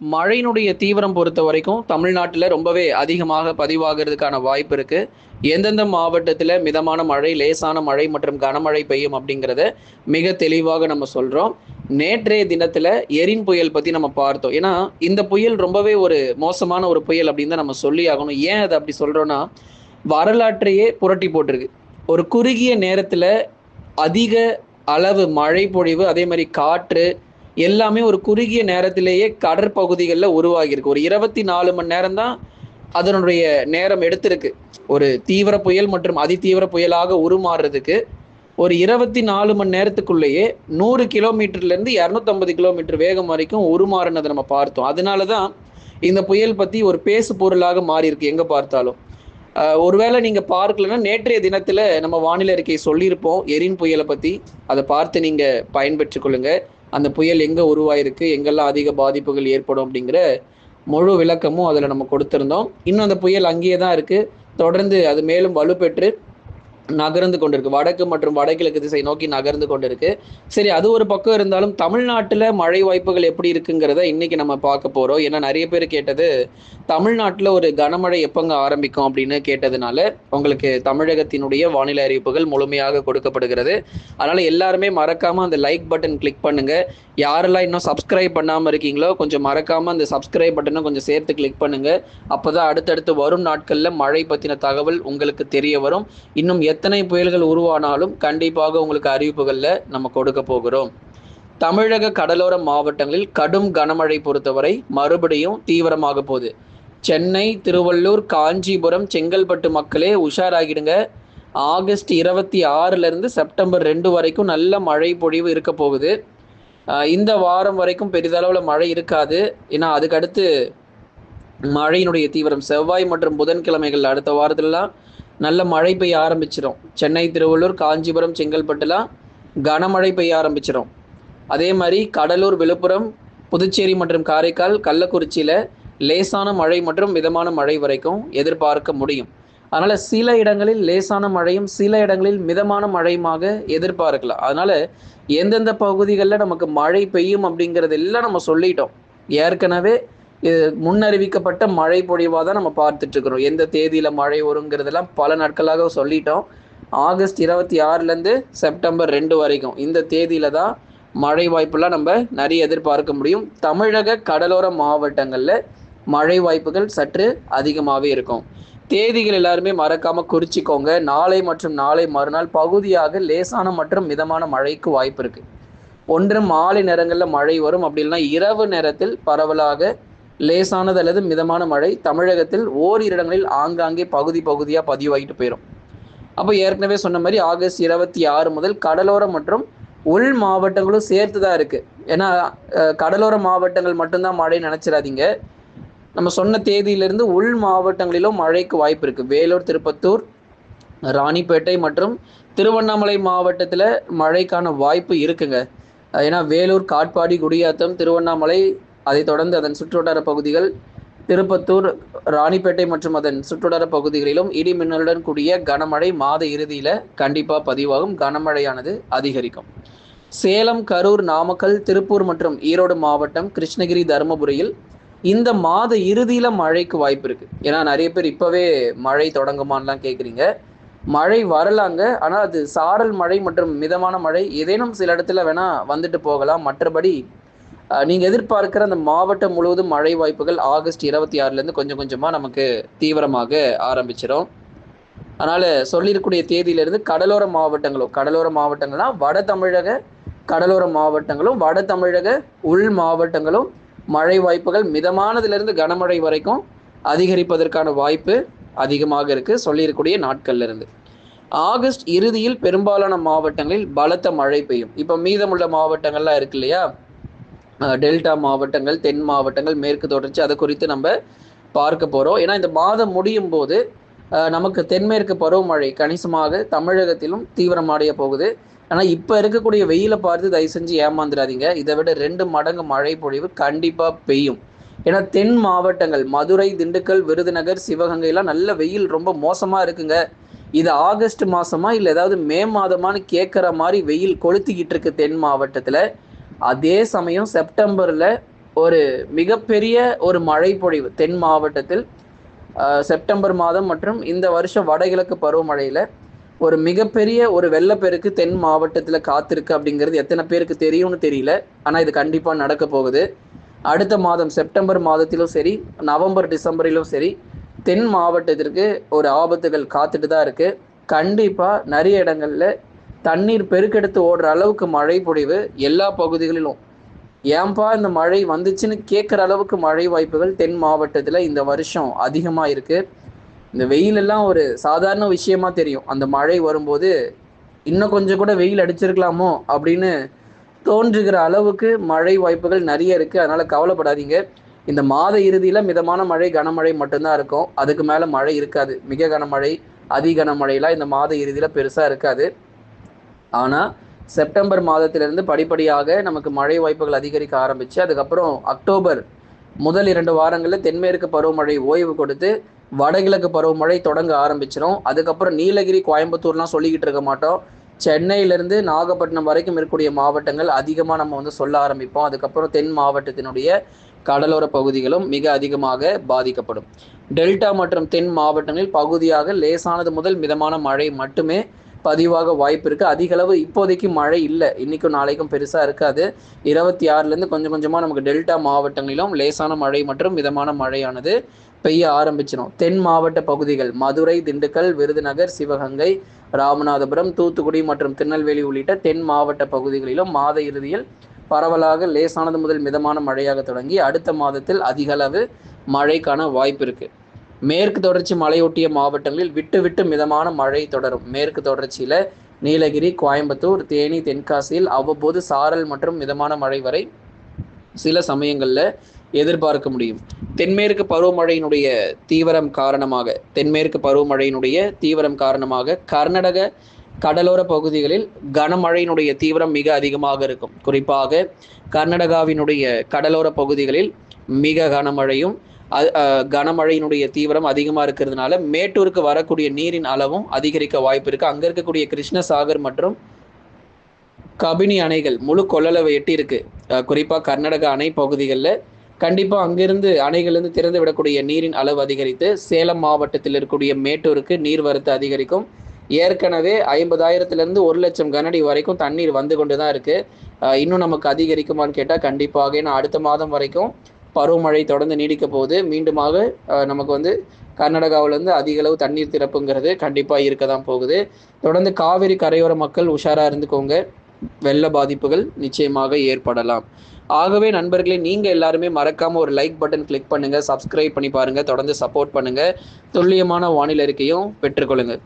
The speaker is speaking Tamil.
மழையினுடைய தீவிரம் பொறுத்த வரைக்கும் தமிழ்நாட்டில் ரொம்பவே அதிகமாக பதிவாகிறதுக்கான வாய்ப்பு இருக்கு. எந்தெந்த மாவட்டத்தில் மிதமான மழை லேசான மழை மற்றும் கனமழை பெய்யும் அப்படிங்கிறத மிக தெளிவாக நம்ம சொல்றோம். நேற்றைய தினத்துல எரின் புயல் பத்தி நம்ம பார்த்தோம். ஏன்னா இந்த புயல் ரொம்பவே ஒரு மோசமான ஒரு புயல் அப்படின்னு தான் நம்ம சொல்லி ஆகணும். ஏன் அதை அப்படி சொல்றோம்னா வரலாற்றையே புரட்டி போட்டிருக்கு. ஒரு குறுகிய நேரத்துல அதிக அளவு மழை பொழிவு அதே மாதிரி காற்று எல்லாமே ஒரு குறுகிய நேரத்திலேயே கடற்பகுதிகளில் உருவாகியிருக்கு. ஒரு இருபத்தி நாலு மணி நேரம் தான் அதனுடைய நேரம் எடுத்திருக்கு. ஒரு தீவிர புயல் மற்றும் அதிதீவிர புயலாக உருமாறுறதுக்கு ஒரு இருபத்தி நாலு மணி நேரத்துக்குள்ளேயே நூறு கிலோமீட்டர்லேருந்து இரநூத்தம்பது கிலோமீட்டர் வேகம் வரைக்கும் உருமாறினதை நம்ம பார்த்தோம். அதனால தான் இந்த புயல் பற்றி ஒரு பேசு பொருளாக மாறி இருக்கு பார்த்தாலும். ஒருவேளை நீங்கள் பார்க்கலன்னா நேற்றைய தினத்தில் நம்ம வானிலை அறிக்கை சொல்லியிருப்போம். எரின் புயலை பற்றி அதை பார்த்து நீங்கள் பயன்பெற்றுக்கொள்ளுங்கள் அந்த புயல் எங்கே உருவாயிருக்கு எங்கெல்லாம் அதிக பாதிப்புகள் ஏற்படும் அப்படிங்கிற முழு விளக்கமும் அதில் நம்ம கொடுத்துருந்தோம். இன்னும் அந்த புயல் அங்கேயே தான் இருக்குது தொடர்ந்து அது மேலும் வலுப்பெற்று நகர்ந்து கொண்டிருக்கு. வடக்கு மற்றும் வடகிழக்கு திசை நோக்கி நகர்ந்து கொண்டிருக்கு. சரி அது ஒரு பக்கம் இருந்தாலும் தமிழ்நாட்டில் மழை வாய்ப்புகள் எப்படி இருக்குங்கிறத இன்னைக்கு நம்ம பார்க்க போகிறோம் ஏன்னா நிறைய பேர் கேட்டது தமிழ்நாட்டில் ஒரு கனமழை எப்பங்க ஆரம்பிக்கும் அப்படின்னு கேட்டதுனால உங்களுக்கு தமிழகத்தினுடைய வானிலை அறிவிப்புகள் முழுமையாக கொடுக்கப்படுகிறது. அதனால் எல்லாருமே மறக்காமல் அந்த லைக் பட்டன் கிளிக் பண்ணுங்க. யாரெல்லாம் இன்னும் சப்ஸ்கிரைப் பண்ணாமல் இருக்கீங்களோ கொஞ்சம் மறக்காமல் அந்த சப்ஸ்கிரைப் பட்டனை கொஞ்சம் சேர்த்து கிளிக் பண்ணுங்க. அப்பதான் அடுத்தடுத்து வரும் நாட்களில் மழை பற்றின தகவல் உங்களுக்கு தெரிய வரும். இன்னும் எத்தனை புயல்கள் உருவானாலும் கண்டிப்பாக உங்களுக்கு அறிவிப்புகளில் நம்ம கொடுக்க போகிறோம். தமிழக கடலோர மாவட்டங்களில் கடும் கனமழை பொறுத்தவரை மறுபடியும் தீவிரமாக போகுது. சென்னை திருவள்ளூர் காஞ்சிபுரம் செங்கல்பட்டு மக்களே உஷாராகிடுங்க. ஆகஸ்ட் இருபத்தி ஆறுலேருந்து செப்டம்பர் ரெண்டு வரைக்கும் நல்ல மழை பொழிவு இருக்க போகுது. இந்த வாரம் வரைக்கும் பெரிதளவில் மழை இருக்காது. ஏன்னா அதுக்கடுத்து மழையினுடைய தீவிரம் செவ்வாய் மற்றும் புதன்கிழமைகள் அடுத்த வாரத்துலலாம் நல்ல மழை பெய்ய ஆரம்பிச்சிடும் சென்னை திருவள்ளூர் காஞ்சிபுரம் செங்கல்பட்டுலாம் கனமழை பெய்ய ஆரம்பிச்சிடும் அதே மாதிரி கடலூர் விழுப்புரம் புதுச்சேரி மற்றும் காரைக்கால் கள்ளக்குறிச்சியில் லேசான மழை மற்றும் மிதமான மழை வரைக்கும் எதிர்பார்க்க முடியும். அதனால் சில இடங்களில் லேசான மழையும் சில இடங்களில் மிதமான மழையுமாக எதிர்பார்க்கலாம். அதனால் எந்தெந்த பகுதிகளில் நமக்கு மழை பெய்யும் அப்படிங்கிறது எல்லாம் நம்ம சொல்லிட்டோம். ஏற்கனவே முன்னறிவிக்கப்பட்ட மழை பொழிவாக தான் நம்ம பார்த்துட்ருக்குறோம் எந்த தேதியில் மழை வருங்கிறதெல்லாம் பல நாட்களாக சொல்லிட்டோம். ஆகஸ்ட் இருபத்தி ஆறுலேருந்து செப்டம்பர் ரெண்டு வரைக்கும் இந்த தேதியில் தான் மழை வாய்ப்புலாம் நம்ம நிறைய எதிர்பார்க்க முடியும். தமிழக கடலோர மாவட்டங்களில் மழை வாய்ப்புகள் சற்று அதிகமாகவே இருக்கும். தேதிகள் எல்லாருமே மறக்காம குறிச்சிக்கோங்க. நாளை மற்றும் நாளை மறுநாள் பகுதியாக லேசான மற்றும் மிதமான மழைக்கு வாய்ப்பு இருக்கு. ஒன்று மாலை நேரங்களில் மழை வரும். அப்படி இல்லைன்னா இரவு நேரத்தில் பரவலாக லேசானது அல்லது மிதமான மழை தமிழகத்தில் ஓரிரு இடங்களில் ஆங்காங்கே பகுதி பகுதியாக பதிவாகிட்டு போயிடும் அப்போ ஏற்கனவே சொன்ன மாதிரி ஆகஸ்ட் இருபத்தி ஆறு முதல் கடலோரம் மற்றும் உள் மாவட்டங்களும் சேர்த்து தான் இருக்குது ஏன்னா கடலோர மாவட்டங்கள் மட்டும்தான் மழை நினச்சிடாதீங்க. நம்ம சொன்ன தேதியிலிருந்து உள் மாவட்டங்களிலும் மழைக்கு வாய்ப்பு இருக்கு. வேலூர் திருப்பத்தூர் ராணிப்பேட்டை மற்றும் திருவண்ணாமலை மாவட்டத்தில் மழைக்கான வாய்ப்பு இருக்குங்க. ஏன்னா வேலூர் காட்பாடி குடியாத்தம் திருவண்ணாமலை அதைத் தொடர்ந்து அதன் சுற்றுவட்டார பகுதிகள் திருப்பத்தூர் ராணிப்பேட்டை மற்றும் அதன் சுற்றுவட்டார பகுதிகளிலும் இடி மின்னலுடன் கூடிய கனமழை மாத இறுதியில் கண்டிப்பாக பதிவாகும். கனமழையானது அதிகரிக்கும். சேலம் கரூர் நாமக்கல் திருப்பூர் மற்றும் ஈரோடு மாவட்டம் கிருஷ்ணகிரி தருமபுரியில் இந்த மாத இறுதியில மழைக்கு வாய்ப்பு இருக்கு. ஏன்னா நிறைய பேர் இப்பவே மழை தொடங்குமான்லாம் கேக்குறீங்க. மழை வரலாங்க. ஆனா அது சாரல் மழை மற்றும் மிதமான மழை ஏதேனும் சில இடத்துல வேணா வந்துட்டு போகலாம். மற்றபடி நீங்கள் நீங்க எதிர்பார்க்கிற அந்த மாவட்டம் முழுவதும் மழை வாய்ப்புகள் ஆகஸ்ட் இருபத்தி ஆறுல இருந்து கொஞ்சம் கொஞ்சமா நமக்கு தீவிரமாக ஆரம்பிச்சிடும் அதனால சொல்லியிருக்கக்கூடிய தேதியிலிருந்து கடலோர மாவட்டங்களும் கடலோர மாவட்டங்கள்னா வட தமிழக கடலோர மாவட்டங்களும் வட தமிழக உள் மாவட்டங்களும் மழை வாய்ப்புகள் மிதமானதிலிருந்து கனமழை வரைக்கும் அதிகரிப்பதற்கான வாய்ப்பு அதிகமாக இருக்கு. சொல்லியிருக்கக்கூடிய நாட்கள்ல இருந்து ஆகஸ்ட் இறுதியில் பெரும்பாலான மாவட்டங்களில் பலத்த மழை பெய்யும். இப்போ மீதமுள்ள மாவட்டங்கள்லாம் இருக்கு இல்லையா? டெல்டா மாவட்டங்கள் தென் மாவட்டங்கள் மேற்கு தொடர்ச்சி அதை குறித்து நம்ம பார்க்க போகிறோம் ஏன்னா இந்த மாதம் முடியும் போது நமக்கு தென்மேற்கு பருவமழை கணிசமாக தமிழகத்திலும் தீவிரமடைய போகுது. ஆனால் இப்போ இருக்கக்கூடிய வெயிலை பார்த்து தயவு செஞ்சு ஏமாந்துடாதீங்க. இதை விட ரெண்டு மடங்கு மழை பொழிவு கண்டிப்பாக பெய்யும். ஏன்னா தென் மாவட்டங்கள் மதுரை திண்டுக்கல் விருதுநகர் சிவகங்கையெல்லாம் நல்ல வெயில் ரொம்ப மோசமாக இருக்குங்க. இது ஆகஸ்ட் மாதமா இல்லை ஏதாவது மே மாதமான்னு கேட்குற மாதிரி வெயில் கொளுத்திக்கிட்டு இருக்கு தென் மாவட்டத்தில். அதே சமயம் செப்டம்பரில் ஒரு மிகப்பெரிய ஒரு மழை பொழிவு தென் மாவட்டத்தில் செப்டம்பர் மாதம் மற்றும் இந்த வருஷம் வடகிழக்கு பருவமழையில் ஒரு மிகப்பெரிய ஒரு வெள்ளப்பெருக்கு தென் மாவட்டத்தில் காத்திருக்கு அப்படிங்கிறது எத்தனை பேருக்கு தெரியும்னு தெரியல. ஆனால் இது கண்டிப்பாக நடக்க போகுது. அடுத்த மாதம் செப்டம்பர் மாதத்திலும் சரி நவம்பர் டிசம்பரிலும் சரி தென் மாவட்டத்திற்கு ஒரு ஆபத்துகள் காத்துட்டு தான் இருக்குது கண்டிப்பாக நிறைய இடங்களில் தண்ணீர் பெருக்கெடுத்து ஓடுற அளவுக்கு மழை பொழிவு எல்லா பகுதிகளிலும் ஏன்பா இந்த மழை வந்துச்சுன்னு கேட்குற அளவுக்கு மழை வாய்ப்புகள் தென் மாவட்டத்தில் இந்த வருஷம் அதிகமாக இருக்குது இந்த வெயிலெல்லாம் ஒரு சாதாரண விஷயமா தெரியும். அந்த மழை வரும்போது இன்னும் கொஞ்சம் கூட வெயில் அடிச்சிருக்கலாமோ அப்படின்னு தோன்றுகிற அளவுக்கு மழை வாய்ப்புகள் நிறைய இருக்குது அதனால் கவலைப்படாதீங்க. இந்த மாத இறுதியில் மிதமான மழை கனமழை மட்டும்தான் இருக்கும். அதுக்கு மேலே மழை இருக்காது. மிக கனமழை அதி கனமழைலாம் இந்த மாத இறுதியில் பெருசாக இருக்காது. ஆனால் செப்டம்பர் மாதத்திலிருந்து படிப்படியாக நமக்கு மழை வாய்ப்புகள் அதிகரிக்க ஆரம்பித்து அதுக்கப்புறம் அக்டோபர் முதல் இரண்டு வாரங்களில் தென்மேற்கு பருவமழை ஓய்வு கொடுத்து வடகிழக்கு பருவமழை தொடங்க ஆரம்பிச்சிடும் அதுக்கப்புறம் நீலகிரி கோயம்புத்தூர்லாம் சொல்லிக்கிட்டு இருக்க மாட்டோம். சென்னையிலேருந்து நாகப்பட்டினம் வரைக்கும் இருக்கக்கூடிய மாவட்டங்கள் அதிகமாக நம்ம வந்து சொல்ல ஆரம்பிப்போம். அதுக்கப்புறம் தென் மாவட்டத்தினுடைய கடலோர பகுதிகளும் மிக அதிகமாக பாதிக்கப்படும். டெல்டா மற்றும் தென் மாவட்டங்களில் பகுதியாக லேசானது முதல் மிதமான மழை மட்டுமே பதிவாக வாய்ப்பு இருக்கு. அதிக அளவு இப்போதைக்கு மழை இல்லை. இன்னைக்கும் நாளைக்கும் பெருசா இருக்காது. இருபத்தி ஆறுல இருந்து கொஞ்சம் கொஞ்சமா நமக்கு டெல்டா மாவட்டங்களிலும் லேசான மழை மற்றும் மிதமான மழையானது பெய்ய ஆரம்பிச்சிடும் தென் மாவட்ட பகுதிகள் மதுரை திண்டுக்கல் விருதுநகர் சிவகங்கை ராமநாதபுரம் தூத்துக்குடி மற்றும் திருநெல்வேலி உள்ளிட்ட தென் மாவட்ட பகுதிகளிலும் மாத இறுதியில் பரவலாக லேசானது முதல் மிதமான மழையாக தொடங்கி அடுத்த மாதத்தில் அதிகளவு மழைக்கான வாய்ப்பு இருக்குது மேற்கு தொடர்ச்சி மலையொட்டிய மாவட்டங்களில் விட்டு விட்டு மிதமான மழை தொடரும். மேற்கு தொடர்ச்சியில நீலகிரி கோயம்புத்தூர் தேனி தென்காசியில் அவ்வப்போது சாரல் மற்றும் மிதமான மழை வரை சில சமயங்களில் எதிர்பார்க்க முடியும். தென்மேற்கு பருவமழையினுடைய தீவிரம் காரணமாக தென்மேற்கு பருவமழையினுடைய தீவிரம் காரணமாக கர்நாடக கடலோர பகுதிகளில் கனமழையினுடைய தீவிரம் மிக அதிகமாக இருக்கும். குறிப்பாக கர்நாடகாவினுடைய கடலோர பகுதிகளில் மிக கனமழையும் கனமழையினுடைய தீவிரம் அதிகமாக இருக்கிறதுனால மேட்டூருக்கு வரக்கூடிய நீரின் அளவும் அதிகரிக்க வாய்ப்பு இருக்கு. அங்க இருக்கக்கூடிய கிருஷ்ணசாகர் மற்றும் கபினி அணைகள் முழு கொள்ளளவை எட்டி இருக்கு. குறிப்பாக கர்நாடக அணை பகுதிகளில் கண்டிப்பாக அங்கிருந்து அணைகளிலிருந்து திறந்து விடக்கூடிய நீரின் அளவு அதிகரித்து சேலம் மாவட்டத்தில் இருக்கக்கூடிய மேட்டூருக்கு நீர்வரத்து அதிகரிக்கும். ஏற்கனவே ஐம்பதாயிரத்துலேருந்து ஒரு லட்சம் கனடி வரைக்கும் தண்ணீர் வந்து கொண்டு தான் இருக்குது இன்னும் நமக்கு அதிகரிக்குமான்னு கேட்டால் கண்டிப்பாக. ஏன்னா அடுத்த மாதம் வரைக்கும் பருவமழை தொடர்ந்து நீடிக்க போகுது. மீண்டுமாக நமக்கு வந்து கர்நாடகாவிலேருந்து அதிக அளவு தண்ணீர் திறப்புங்கிறது கண்டிப்பாக இருக்க தான் போகுது. தொடர்ந்து காவிரி கரையோர மக்கள் உஷாராக இருந்துக்கோங்க. வெள்ள பாதிப்புகள் நிச்சயமாக ஏற்படலாம். ஆகவே நண்பர்களே நீங்கள் எல்லாருமே மறக்காமல் ஒரு லைக் பட்டன் கிளிக் பண்ணுங்கள் சப்ஸ்கிரைப் பண்ணி பாருங்கள் தொடர்ந்து சப்போர்ட் பண்ணுங்கள் துல்லியமான வானிலை அறிக்கையும் பெற்றுக்கொள்ளுங்கள்